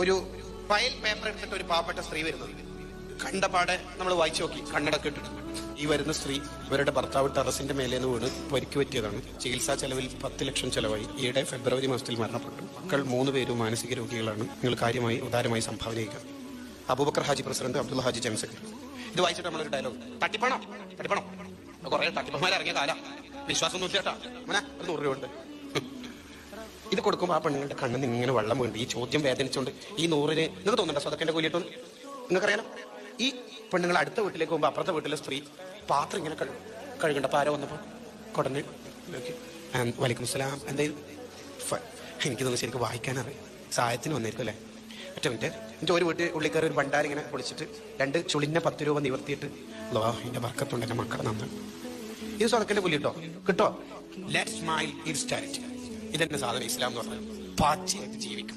ഒരു file paper എടുത്തിട്ട് ഒരു പാവപ്പെട്ട സ്ത്രീ വരുന്നത്. കണ്ടപാടെ നമ്മൾ വായിച്ചു നോക്കി. കണ്ണടക്ക് ഇട്ടിട്ട്. ഈ വരുന്ന സ്ത്രീ ഇവരുടെ ഭർത്താവ് ടെറസിന്റെ മേലെ നിന്ന് വീണ് പരിക്ക് പറ്റിയതാണ്. ചികിത്സാ ചെലവിൽ പത്ത് ലക്ഷം ചെലവായി. ഈയിടെ ഫെബ്രുവരി മാസത്തിൽ മരണപ്പെട്ടു. മക്കൾ മൂന്ന് പേരും മാനസിക രോഗികളാണ്. നിങ്ങൾ കാര്യമായി ഉദാരമായി സംഭാവന ചെയ്യുക. അബൂബക്കർ ഹാജി പ്രസിഡന്റ് അബ്ദുൽ ഹാജി ജനസ് ഇത് വായിച്ചിട്ട് നമ്മളൊരു ഡയലോഗ് തട്ടിപ്പണോ തട്ടിപ്പണോ. കുറെ തട്ടിപ്പന്മാരെ ഇറങ്ങിയ കാല. വിശ്വാസമൊന്നും ഇല്ല കേട്ടാ ഒരു നൂറ് രൂപ ഉണ്ട്. ഇത് കൊടുക്കുമ്പോൾ ആ പെണ്ണുങ്ങളുടെ കണ്ണിൽ ഇങ്ങനെ വെള്ളം വീണ്ട് ഈ ചോദ്യം വേദനിച്ചുകൊണ്ട് ഈ നൂറിന് നിങ്ങൾക്ക് തോന്നുന്നുണ്ടോ സ്വതക്കന്റെ കൂലിയിട്ടൊന്ന് നിങ്ങൾക്കറിയാലോ? ഈ പെണ്ണുങ്ങൾ അടുത്ത വീട്ടിലേക്ക് പോകുമ്പോൾ അപ്പുറത്തെ വീട്ടിലെ സ്ത്രീ പാത്രം ഇങ്ങനെ കഴുകും കഴുകണ്ട. പാരോ വന്നപ്പോൾ കൊടന്ന് നോക്കി. വലൈക്കും സ്ലാം എന്തായാലും എനിക്ക് തോന്നുന്നു ശരിക്കും വായിക്കാനറിയാം. സഹായത്തിന് വന്നിരിക്കും അല്ലേ? ഒറ്റ മിനിറ്റ്. എന്റെ ഒരു വീട്ടിൽ ഉള്ളിൽ കയറി ഒരു ഭണ്ടാരി ഇങ്ങനെ പൊളിച്ചിട്ട് രണ്ട് ചുളിഞ്ഞ പത്ത് രൂപ നിവർത്തിയിട്ട് ലോ എന്റെ വർക്കത്തുണ്ട് എന്റെ മക്കളെ നന്നാണ് ഇത് സ്വതക്കന്റെ പുലി കിട്ടോ? ലെറ്റ് സ്മൈൽ ഇൻസ്റ്റാറ്റ് ഇതെന്നെ സാധനം ഇസ്ലാം എന്ന് പറഞ്ഞാൽ പാച്ചയായിട്ട് ജീവിക്കും.